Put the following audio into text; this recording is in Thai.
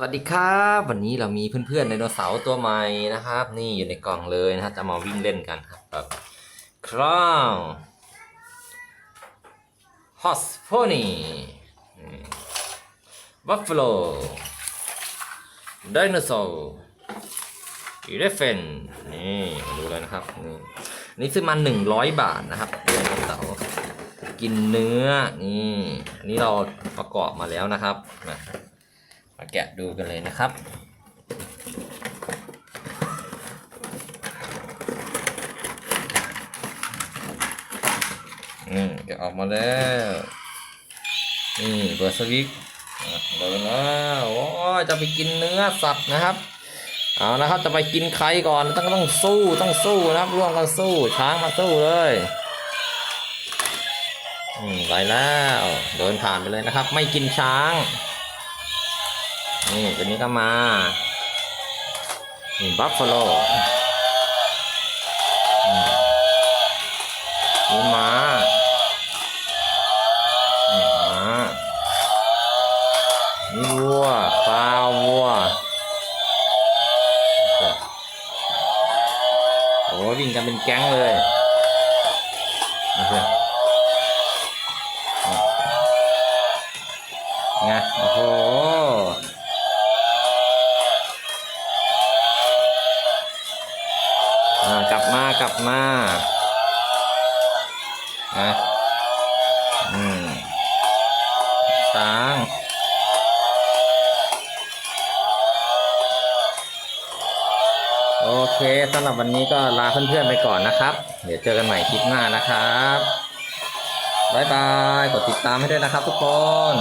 สวัสดีครับ วันนี้เรามีเพื่อนๆไดโนเสาร์ตัวใหม่นะครับ นี่อยู่ในกล่องเลยนะครับจะมาวิ่งเล่นกันครับแบบคราวฮอสโพนีบัฟฟาโลไดโนเสาร์อีเลฟเฟนนี่มาดูเลยนะครับ นี่นี่ซื้อมาหนึ่งร้อยบาทนะครับไดโนเสาร์กินเนื้อนี่อันนี้เราประกอบมาแล้วนะครับมา มาแกะดูกันเลยนะครับอืมแกะออกมาแล้ว นี่เบอร์สวิกเดินแล้วโอ้จะไปกินเนื้อสัตว์นะครับ เอานะครับจะไปกินใครก่อนต้องต้องสู้ต้องสู้นะครับร่วมกันสู้ช้างมาสู้เลยอืมไปแล้ว เดินผ่านไปเลยนะครับ ไม่กินช้าง นี่ตัวนี้ก็มานี่บัฟฟาโลนี่ม้านี่ม้านี่วัวปลาวัวโอ้วิ่งกันเป็นแก๊งเลยนี่เพื่อนไงโอ้โห กลับมากลับมานะอืมช้างโอเคสำหรับวันนี้ก็ลาเพื่อนๆไปก่อนนะครับ เดี๋ยวเจอกันใหม่คลิปหน้านะครับ บ๊ายบาย กดติดตามให้ด้วยนะครับทุกคน